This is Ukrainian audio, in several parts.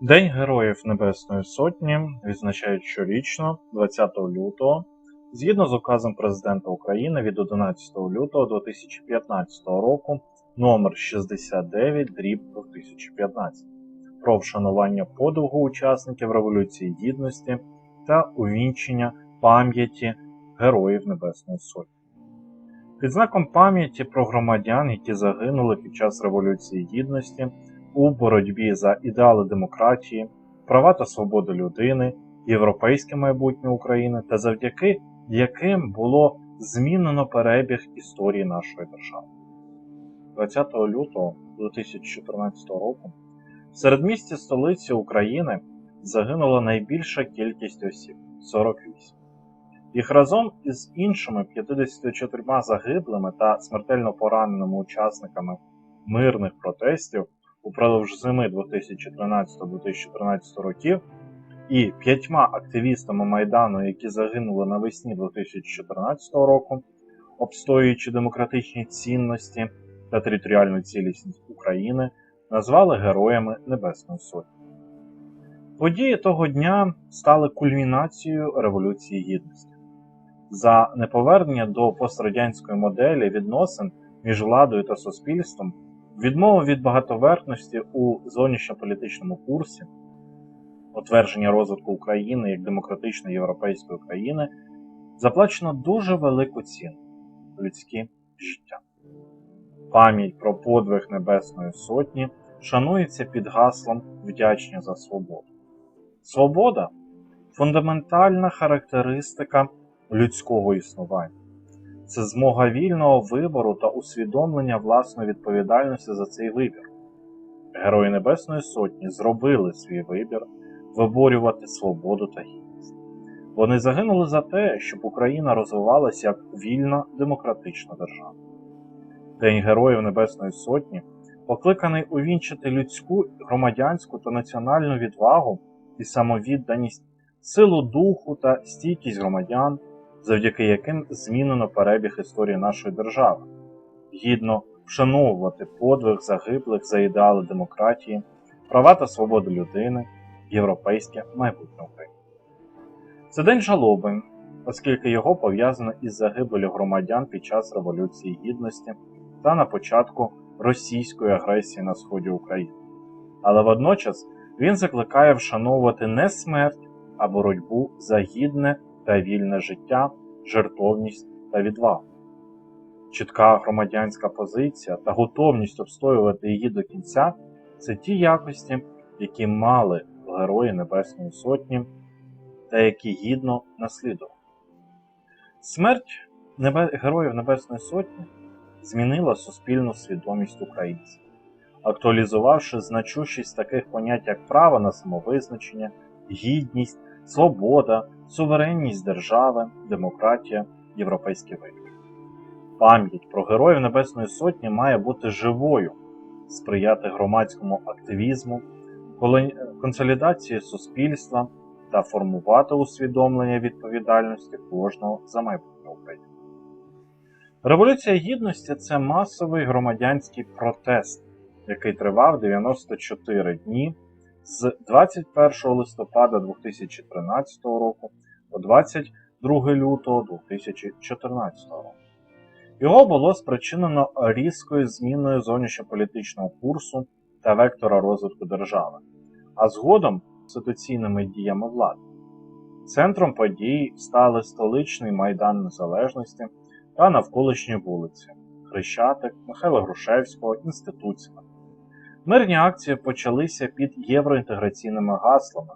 День Героїв Небесної Сотні відзначають щорічно 20 лютого згідно з указом Президента України від 11 лютого 2015 року номер 69 дріб 2015 про вшанування подвигу учасників Революції Гідності та увінчення пам'яті Героїв Небесної Сотні. Під знаком пам'яті про громадян, які загинули під час Революції Гідності у боротьбі за ідеали демократії, права та свободи людини, європейське майбутнє України та завдяки яким було змінено перебіг історії нашої держави. 20 лютого 2014 року в середмісті столиці України загинула найбільша кількість осіб 48. Їх разом із іншими 54 загиблими та смертельно пораненими учасниками мирних протестів упродовж зими 2013-2014 років і п'ятьма активістами Майдану, які загинули навесні 2014 року, обстоюючи демократичні цінності та територіальну цілісність України, назвали Героями Небесної Сотні. Події того дня стали кульмінацією Революції Гідності. За неповернення до пострадянської моделі відносин між владою та суспільством, відмову від багатоверхності у зовнішньополітичному курсі, утвердження розвитку України як демократичної європейської країни, заплачено дуже велику ціну людське життя. Пам'ять про подвиг Небесної Сотні шанується під гаслом вдячні за свободу. Свобода фундаментальна характеристика людського існування. Це змога вільного вибору та усвідомлення власної відповідальності за цей вибір. Герої Небесної Сотні зробили свій вибір виборювати свободу та гідність. Вони загинули за те, щоб Україна розвивалася як вільна демократична держава. День Героїв Небесної Сотні покликаний увінчити людську, громадянську та національну відвагу і самовідданість, силу духу та стійкість громадян, завдяки яким змінено перебіг історії нашої держави, гідно вшановувати подвиг загиблих за ідеали демократії, права та свободи людини, європейське майбутнє України. Це день жалоби, оскільки його пов'язано із загибелю громадян під час Революції Гідності та на початку російської агресії на сході України. Але водночас він закликає вшановувати не смерть, а боротьбу за гідне та вільне життя, жертовність та відвагу. Чітка громадянська позиція та готовність обстоювати її до кінця це ті якості, які мали герої Небесної Сотні та які гідно наслідували. Смерть. Героїв Небесної Сотні змінила суспільну свідомість українців, актуалізувавши значущість таких понять, як право на самовизначення, гідність, свобода, суверенність держави, демократія, європейський вибір. Пам'ять про Героїв Небесної Сотні має бути живою, сприяти громадському активізму, консолідації суспільства та формувати усвідомлення відповідальності кожного за майбутнє України. Революція Гідності це масовий громадянський протест, який тривав 94 дні з 21 листопада 2013 року по 22 лютого 2014 року. Його було спричинено різкою зміною зовнішньополітичного курсу та вектора розвитку держави, а згодом конституційними діями влади. Центром подій стали столичний Майдан Незалежності та навколишні вулиці Хрещатик, Михайла Грушевського, Інституція. Мирні акції почалися під євроінтеграційними гаслами,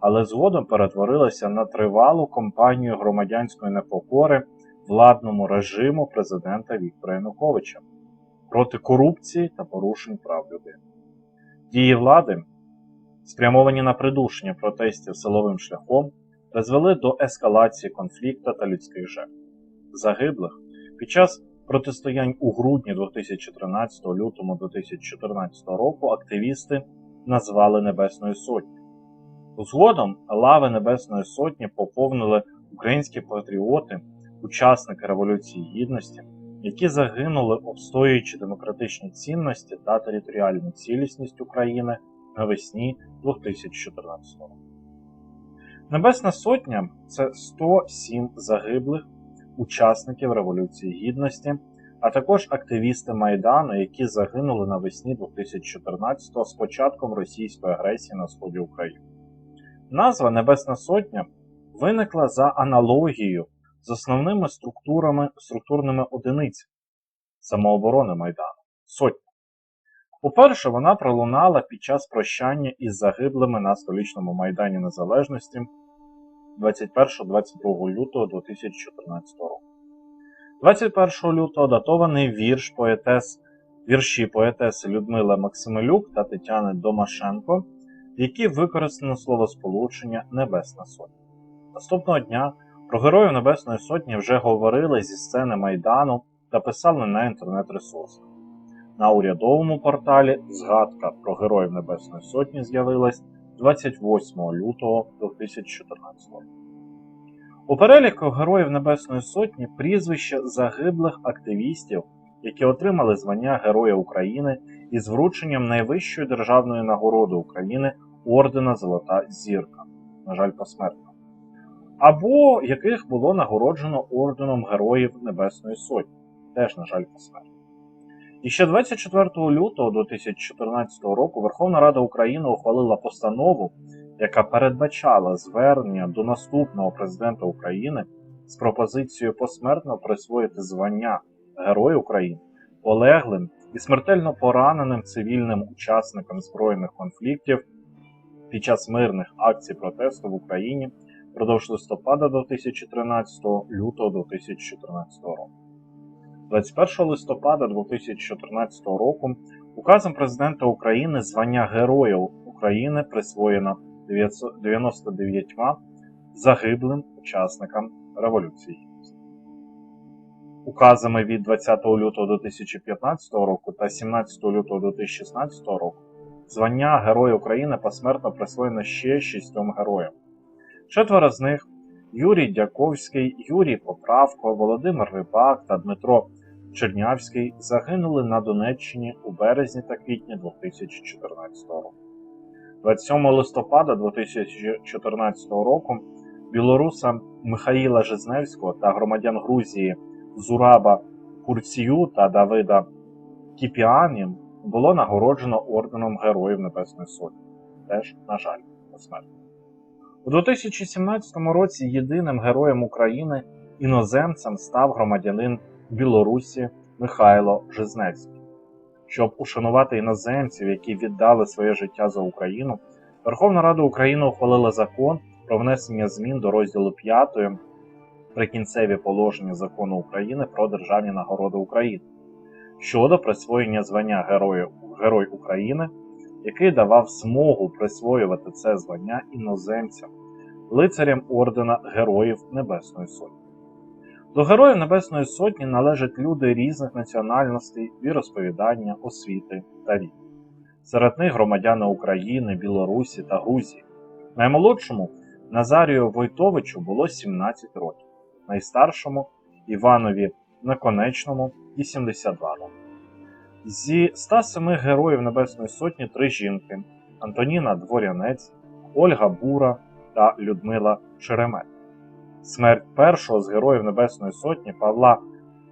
але згодом перетворилися на тривалу кампанію громадянської непокори владному режиму президента Віктора Януковича проти корупції та порушень прав людини. Дії влади, спрямовані на придушення протестів силовим шляхом, призвели до ескалації конфлікту та людських жертв. Загиблих під час протистоянь у грудні 2013 лютому 2014 року активісти назвали Небесною Сотнею. Згодом лави Небесної Сотні поповнили українські патріоти, учасники Революції Гідності, які загинули, обстоюючи демократичні цінності та територіальну цілісність України навесні 2014 року. Небесна Сотня це 107 загиблих учасників Революції Гідності, а також активісти Майдану, які загинули навесні 2014-го з початком російської агресії на сході України. Назва Небесна Сотня виникла за аналогією з основними структурами, структурними одиницями самооборони Майдану Сотня. По-перше, вона пролунала під час прощання із загиблими на столічному Майдані Незалежності 21-22 лютого 2014 року. 21 лютого датований вірш поетес, вірші поетеси Людмили Максимилюк та Тетяни Домашенко, в які використано словосполучення Небесна Сотня. Наступного дня про Героїв Небесної Сотні вже говорили зі сцени Майдану та писали на інтернет-ресурсах. На урядовому порталі згадка про Героїв Небесної Сотні з'явилась 28 лютого 2014 року. У переліку Героїв Небесної Сотні прізвища загиблих активістів, які отримали звання Героя України із врученням найвищої державної нагороди України ордена Золота Зірка, на жаль, посмертно, або яких було нагороджено орденом Героїв Небесної Сотні, теж, на жаль, посмертно. І ще 24 лютого 2014 року Верховна Рада України ухвалила постанову, яка передбачала звернення до наступного президента України з пропозицією посмертно присвоїти звання Герой України полеглим і смертельно пораненим цивільним учасникам збройних конфліктів під час мирних акцій протесту в Україні впродовж листопада 2013 лютого 2014 року. 21 листопада 2014 року указом президента України звання Героїв України присвоєно 99 загиблим учасникам Революції Указами від 20 лютого 2015 року та 17 лютого 2016 року звання Героя України посмертно присвоєно ще шістьом героям. Четверо з них Юрій Дяковський, Юрій Поправко, Володимир Рибак та Дмитро Чернявський загинули на Донеччині у березні та квітні 2014 року. 27 листопада 2014 року білоруса Михаїла Жизневського та громадян Грузії Зураба Курцію та Давида Кіпіанін було нагороджено орденом Героїв Небесної Сотні. Теж, на жаль, посмертно. У 2017 році єдиним героєм України іноземцем став громадянин Білорусі Михайло Жизневський. Щоб ушанувати іноземців, які віддали своє життя за Україну, Верховна Рада України ухвалила закон про внесення змін до розділу 5 прикінцеві положення закону України про державні нагороди України щодо присвоєння звання Герою, Герой України, який давав змогу присвоювати це звання іноземцям, лицарям ордена Героїв Небесної Сотні. До Героїв Небесної Сотні належать люди різних національностей, віросповідання, освіти та віку. Серед них громадяни України, Білорусі та Грузії. Наймолодшому Назарію Войтовичу було 17 років, найстаршому Іванові Наконечному 82 роки. Зі 107 героїв Небесної Сотні три жінки: Антоніна Дворянець, Ольга Бура та Людмила Шеремет. Смерть першого з героїв Небесної Сотні Павла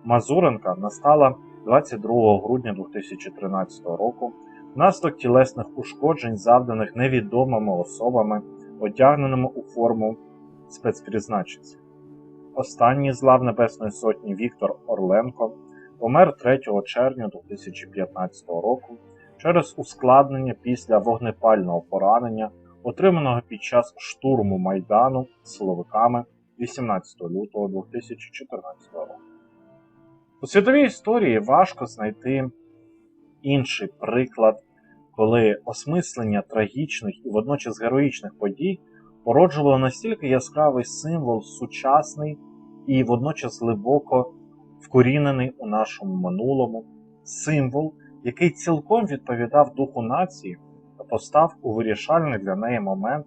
Мазуренка настала 22 грудня 2013 року внаслідок тілесних ушкоджень, завданих невідомими особами, одягненими у форму спецпризначенців. Останній з лав Небесної Сотні Віктор Орленко помер 3 червня 2015 року через ускладнення після вогнепального поранення, отриманого під час штурму Майдану силовиками 18 лютого 2014 року. У світовій історії важко знайти інший приклад, коли осмислення трагічних і водночас героїчних подій породжувало настільки яскравий символ, сучасний і водночас глибоко вкорінений у нашому минулому, символ, який цілком відповідав духу нації та постав у вирішальний для неї момент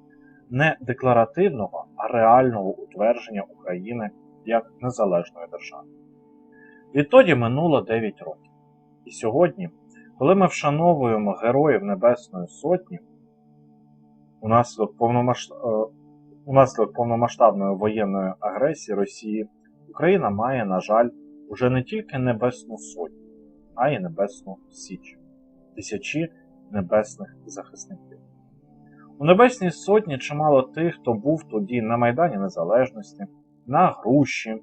не декларативного, а реального утвердження України як незалежної держави. Відтоді минуло 9 років. І сьогодні, коли ми вшановуємо Героїв Небесної Сотні, Унаслідок, повномасш... е, повномасштабної воєнної агресії Росії Україна має, на жаль, уже не тільки Небесну Сотню, а й Небесну Січ. Тисячі небесних захисників. У Небесній Сотні чимало тих, хто був тоді на Майдані Незалежності, на Груші,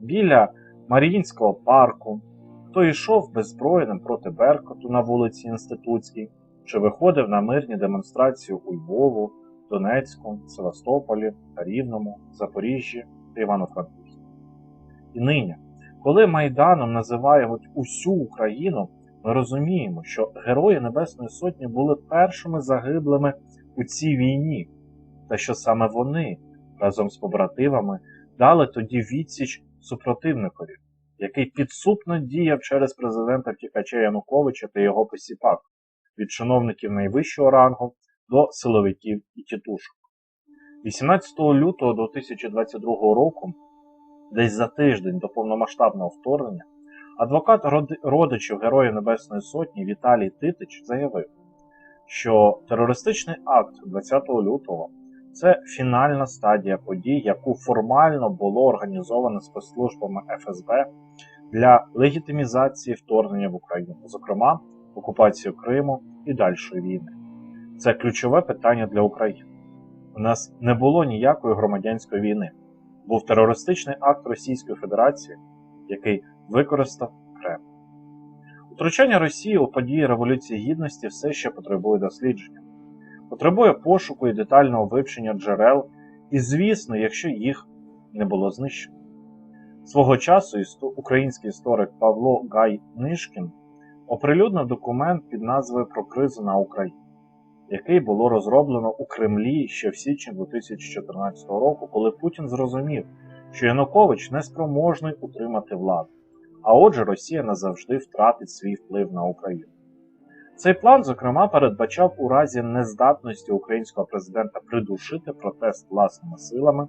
біля Маріїнського парку, хто йшов беззброєним проти Беркуту на вулиці Інститутській, чи виходив на мирні демонстрації у Львову, Донецьку, Севастополі Рівному, Запоріжжі та Івано-Франківську. І нині, коли Майданом називають усю Україну, ми розуміємо, що герої Небесної Сотні були першими загиблими у цій війні, та що саме вони разом з побратимами дали тоді відсіч супротивникові, який підсупно діяв через президента втікача Януковича та його посіпак, від чиновників найвищого рангу до силовиків і тітушок. 18 лютого 2022 року, десь за тиждень до повномасштабного вторгнення, адвокат родичів Героїв Небесної Сотні Віталій Титич заявив, що терористичний акт 20 лютого це фінальна стадія подій, яку формально було організовано спецслужбами ФСБ для легітимізації вторгнення в Україну, зокрема окупацію Криму і дальшої війни. Це ключове питання для України. У нас не було ніякої громадянської війни. Був терористичний акт Російської Федерації, який використав. Втручання Росії у події Революції Гідності все ще потребує дослідження, потребує пошуку і детального вивчення джерел, і, звісно, якщо їх не було знищено. Свого часу український історик Павло Гай Нишкін оприлюднив документ під назвою Про кризу на Україні, який було розроблено у Кремлі ще в січні 2014 року, коли Путін зрозумів, що Янукович неспроможний утримати владу, а отже, Росія назавжди втратить свій вплив на Україну. Цей план, зокрема, передбачав у разі нездатності українського президента придушити протест власними силами,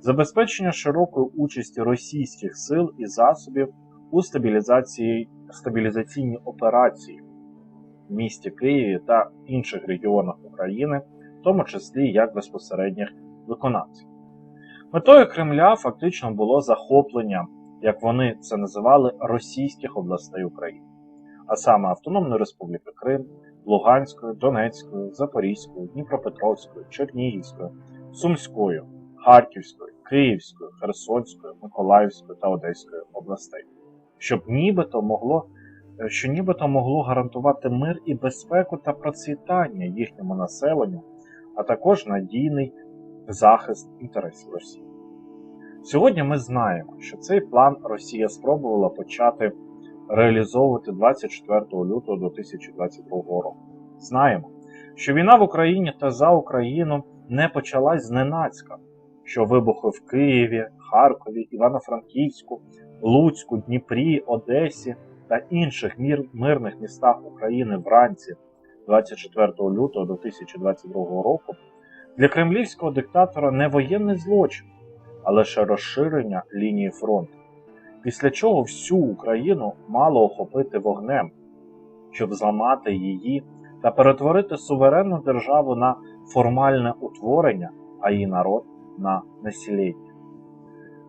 забезпечення широкої участі російських сил і засобів у стабілізації, стабілізаційній операції в місті Києві та інших регіонах України, в тому числі як безпосередніх виконавців. Метою Кремля фактично було захоплення, як вони це називали, російських областей України, а саме Автономної Республіки Крим, Луганської, Донецької, Запорізької, Дніпропетровської, Чернігівської, Сумської, Харківської, Київської, Херсонської, Миколаївської та Одеської областей, щоб нібито могло, е, що нібито могло гарантувати мир і безпеку та процвітання їхньому населенню, а також надійний захист інтересів Росії. Сьогодні ми знаємо, що цей план Росія спробувала почати реалізовувати 24 лютого 2022 року. Знаємо, що війна в Україні та за Україну не почалась зненацька, що вибухи в Києві, Харкові, Івано-Франківську, Луцьку, Дніпрі, Одесі та інших мирних містах України вранці 24 лютого 2022 року для кремлівського диктатора не воєнний злочин, а лише розширення лінії фронту, після чого всю Україну мало охопити вогнем, щоб зламати її та перетворити суверенну державу на формальне утворення, а її народ на населення.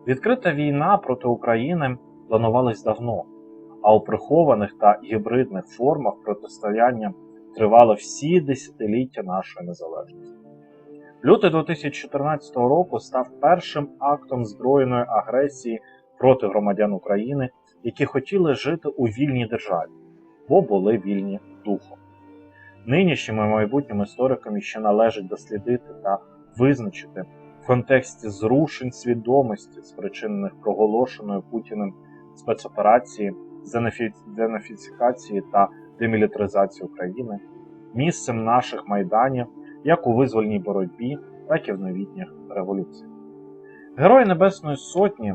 Відкрита війна проти України планувалась давно, а у прихованих та гібридних формах протистояння тривало всі десятиліття нашої незалежності. Лютий 2014 року став першим актом збройної агресії проти громадян України, які хотіли жити у вільній державі, бо були вільні духом. Нинішнім і майбутнім історикам ще належить дослідити та визначити в контексті зрушень свідомості, спричинених проголошеною Путіним спецоперації з та демілітаризації України, місцем наших майданів як у визвольній боротьбі, так і в новітніх революціях. Герої Небесної Сотні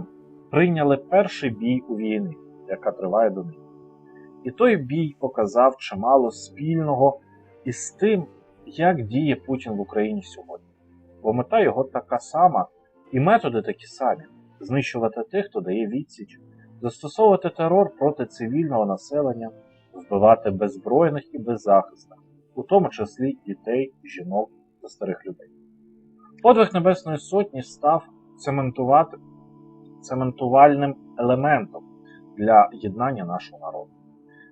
прийняли перший бій у війни, яка триває до нині. І той бій показав чимало спільного із тим, як діє Путін в Україні сьогодні. Бо мета його така сама, і методи такі самі: знищувати тих, хто дає відсіч, застосовувати терор проти цивільного населення, вбивати беззбройних і беззахисних, у тому числі дітей, жінок та старих людей. Подвиг Небесної Сотні став цементувати, цементувальним елементом для єднання нашого народу.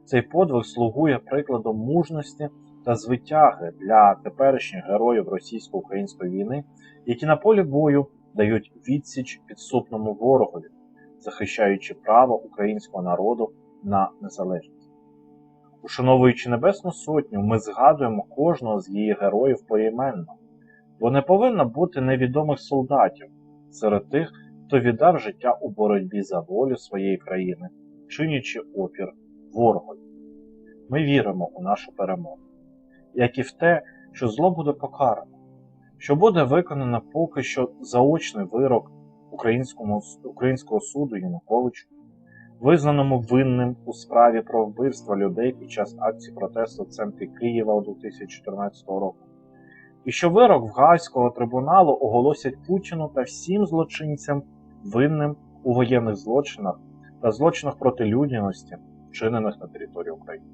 Цей подвиг слугує прикладом мужності та звитяги для теперішніх героїв російсько-української війни, які на полі бою дають відсіч підступному ворогові, захищаючи право українського народу на незалежність. Ушановуючи Небесну Сотню, ми згадуємо кожного з її героїв поіменно, бо не повинно бути невідомих солдатів серед тих, хто віддав життя у боротьбі за волю своєї країни, чинячи опір ворогові. Ми віримо у нашу перемогу, як і в те, що зло буде покарано, що буде виконано поки що заочний вирок українському, українського суду Януковичу, визнаному винним у справі про вбивство людей під час акції протесту в центрі Києва у 2014 року, і що вирок в Гаазького трибуналу оголосять Путіну та всім злочинцям винним у воєнних злочинах та злочинах проти людяності, вчинених на території України.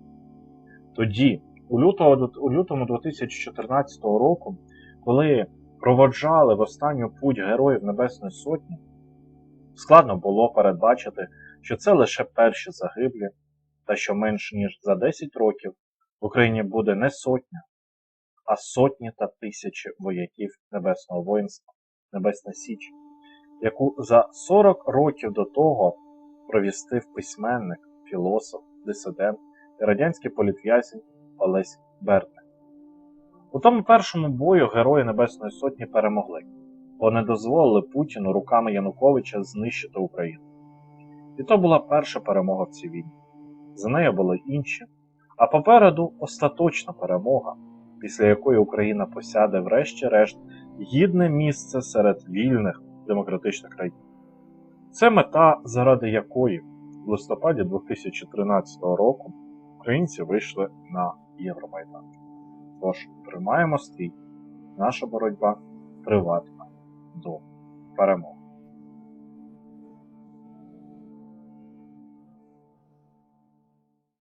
Тоді, у, лютого, у лютому 2014 року, коли проводжали в останню путь Героїв Небесної Сотні, складно було передбачити, що це лише перші загиблі, та що менш ніж за 10 років в Україні буде не сотня, а сотні та тисячі вояків Небесного воїнства, Небесна Січ, яку за 40 років до того провістив письменник, філософ, дисидент і радянський політв'язень Олесь Берник. У тому першому бою Герої Небесної Сотні перемогли, бо не дозволили Путіну руками Януковича знищити Україну. І то була перша перемога в цій війні. За нею були інші, а попереду остаточна перемога, після якої Україна посяде, врешті-решт, гідне місце серед вільних демократичних країн. Це мета, заради якої в листопаді 2013 року українці вийшли на Євромайдан. Тож, тримаємо стрій, наша боротьба триватиме до перемоги.